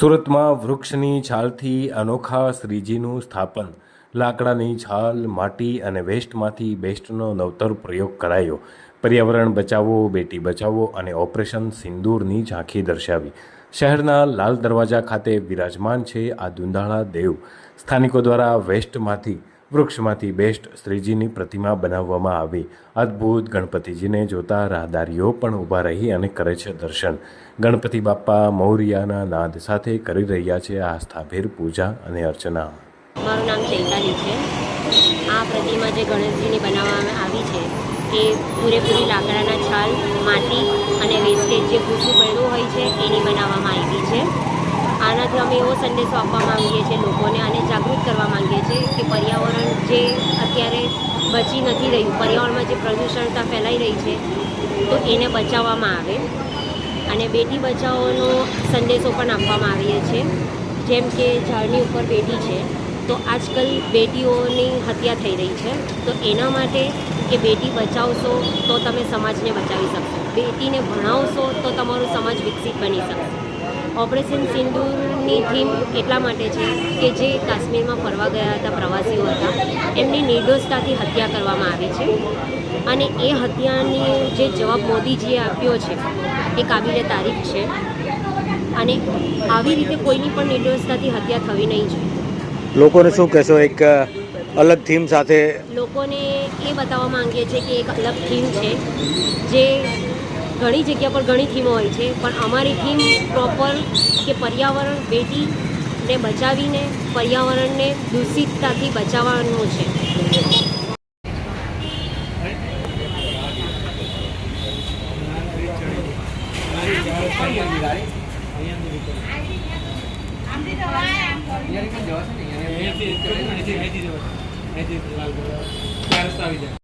સુરતમાં વૃક્ષની છાલથી અનોખા શ્રીજીનું સ્થાપન. લાકડાની છાલ, માટી અને વેસ્ટમાંથી બેસ્ટનો નવતર પ્રયોગ કરાયો. પર્યાવરણ બચાવો, બેટી બચાવો અને ઓપરેશન સિંદૂરની ઝાંખી દર્શાવી. શહેરના લાલ દરવાજા ખાતે વિરાજમાન છે આ દુંધાળા દેવ. સ્થાનિકો દ્વારા વેસ્ટમાંથી વૃક્ષમાંથી બેસ્ટ શ્રીજીની પ્રતિમા બનાવવામાં આવી. અદ્ભુત ગણપતિજીને જોતા રાહદારીઓ પણ ઊભા રહી અને કરે છે દર્શન. ગણપતિ બાપ્પા મૌર્યાના નાદ સાથે કરી રહ્યા છે આસ્થાભેર પૂજા અને અર્ચના. મારું નામ ચૈતાલી છે. આ પ્રતિમા જે ગણેશજીની બનાવવામાં આવી છે, એ પૂરેપૂરી લાકડાના છાલ, માટી અને વેસ્ટેજ જે ભૂસું પડ્યું હોય છે, એની બનાવવામાં આવી છે. આનાથી અમે એવો સંદેશો આપવા માંગીએ છીએ લોકોને અને જાગૃત કરવા માંગીએ છીએ કે પર્યાવરણ જે અત્યારે બચી નથી રહ્યું, પર્યાવરણમાં જે પ્રદૂષણતા ફેલાઈ રહી છે, તો એને બચાવવામાં આવે. અને બેટી બચાવોનો સંદેશો પણ આપવામાં આવીએ છીએ. જેમ કે ઝાડની ઉપર બેટી છે, તો આજકાલ બેટીઓની હત્યા થઈ રહી છે. તો એના માટે કે બેટી બચાવશો તો તમે સમાજને બચાવી શકશો. બેટીને ભણાવશો તો તમારું સમાજ વિકસિત બની શકશે. ઓપરેશન સિંદૂરની થીમ એટલા માટે છે કે જે કાશ્મીરમાં ફરવા ગયા હતા પ્રવાસીઓ હતા એમની નિર્દોષતાથી હત્યા કરવામાં આવી છે. અને એ હત્યાની જે જવાબ મોદીજીએ આપ્યો છે એ કાબિલે તારીફ છે. અને આવી રીતે કોઈની પણ નિર્દોષતાથી હત્યા થવી નહીં જોઈએ. લોકોને શું કહેશો? એક અલગ થીમ સાથે લોકોને એ બતાવવા માંગીએ છીએ કે એક અલગ થીમ છે જે ઘણી જગ્યા પર ઘણી થીમો હોય છે પણ અમારી થીમ પ્રોપર કે પર્યાવરણ બેટીને બચાવીને પર્યાવરણને દૂષિતતાથી બચાવવાનું છે. લાલ ચાર રસ્તા આવી જાય.